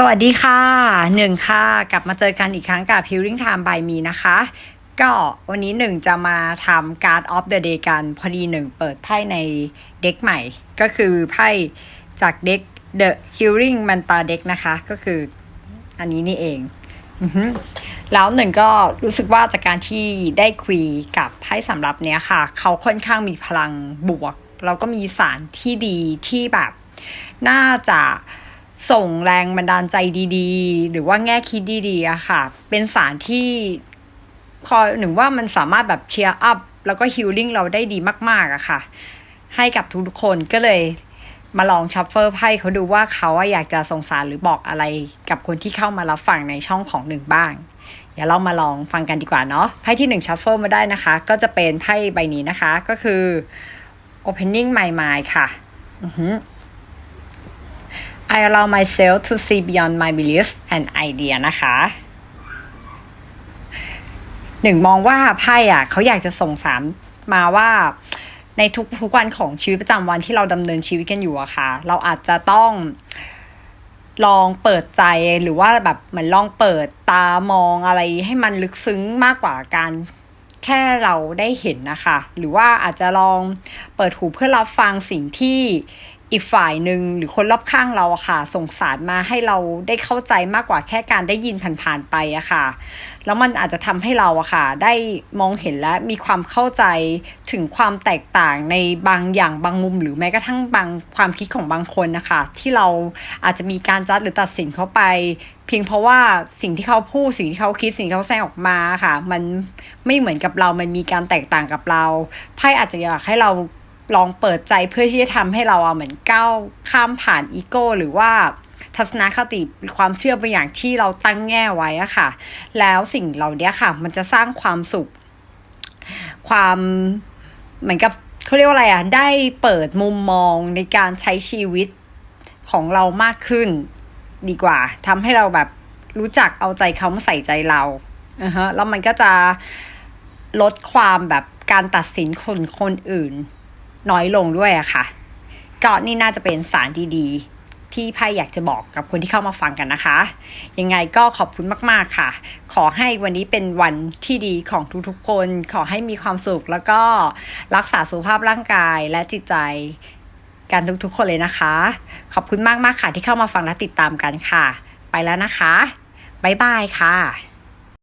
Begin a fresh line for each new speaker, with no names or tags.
สวัสดีค่ะหนึ่งค่ะ กลับมาเจอกันอีกครั้งกับ Healing Time by me นะคะ ก็วันนี้หนึ่งจะมาทำ Card of the Day กัน พอดีหนึ่งเปิดไพ่ในเด็กใหม่ ก็คือไพ่จากเด็ก The Healing Manta Deck นะคะ ก็คืออันนี้นี่เอง แล้วหนึ่งก็รู้สึกว่าจากการที่ได้คุยกับไพ่สำหรับเนี้ยค่ะ เขาค่อนข้างมีพลังบวก แล้วก็มีสารที่ดีที่แบบ น่าจะ ส่งแรงบันดาลใจดีๆ หรือว่าแง่คิดดีๆอะค่ะ เป็นสารที่คอยหนึ่งว่ามันสามารถแบบเชียร์อัพแล้วก็ฮิลลิ่งเราได้ดีมากๆอะค่ะ ให้กับทุกๆคนก็เลยมาลองชัฟเฟอร์ไพ่เขาดูว่าเขาอยากจะส่งสารหรือบอกอะไรกับคนที่เข้ามารับฟังในช่องของหนึ่งบ้าง เดี๋ยวเรามาลองฟังกันดีกว่าเนาะไพ่ที่หนึ่งชัฟเฟิลมาได้นะคะ ก็จะเป็นไพ่ใบนี้นะคะก็คือ opening my mind ค่ะ อือหือ I allow myself to see beyond my beliefs and idea นะคะหนึ่งมองว่าไพ่อะเขาอยากจะส่งสารมาว่าในทุกทุกวันของชีวิตประจำวันที่เราดำเนินชีวิตกันอยู่อะค่ะ เราอาจจะต้องลองเปิดใจหรือว่าแบบเหมือนลองเปิดตามองอะไรให้มันลึกซึ้งมากกว่าการแค่เราได้เห็นนะคะ หรือว่าอาจจะลองเปิดหูเพื่อรับฟังสิ่งที่ อีกฝ่ายหนึ่งหรือคนรอบข้างเราอะค่ะ ส่งสารมาให้เราได้เข้าใจมากกว่าแค่การได้ยินผ่านๆไปอะค่ะ แล้วมันอาจจะทำให้เราอะค่ะ ได้มองเห็นและมีความเข้าใจถึงความแตกต่างในบางอย่างบางมุม หรือแม้กระทั่งบางความคิดของบางคนนะคะที่เราอาจจะมีการจัดหรือตัดสินเขาไป เพียงเพราะว่าสิ่งที่เขาพูดสิ่งที่เขาคิดสิ่งที่เขาแสดงออกมาค่ะ มันไม่เหมือนกับเรา มันมีการแตกต่างกับเราไพ่อาจจะอยากให้เรา ลองเปิดใจเพื่อที่จะทำให้เราอะเหมือนก้าวข้ามผ่านอีโก้ หรือว่าทัศนคติความเชื่อบางอย่างที่เราตั้งแง่ไว้อะค่ะ แล้วสิ่งเหล่านี้ค่ะ มันจะสร้างความสุข ความเหมือนกับเขาเรียกว่าอะไรอะได้เปิดมุมมองในการใช้ชีวิตของเรามากขึ้น ดีกว่าทำให้เราแบบรู้จักเอาใจเขามาใส่ใจเราอือฮะแล้วมันก็จะลดความแบบการตัดสินคนคนอื่น น้อยลงด้วยอะค่ะ ก็นี่น่าจะเป็นสารดีๆ ที่ไพ่อยากจะบอกกับคนที่เข้ามาฟังกันนะคะ ยังไงก็ขอบคุณมากๆค่ะ ขอให้วันนี้เป็นวันที่ดีของทุกๆคน ขอให้มีความสุขแล้วก็รักษาสุขภาพร่างกายและจิตใจกันทุกๆคนเลยนะคะ ขอบคุณมากๆค่ะที่เข้ามาฟังและติดตามกันค่ะ ไปแล้วนะคะ บ๊ายบายค่ะ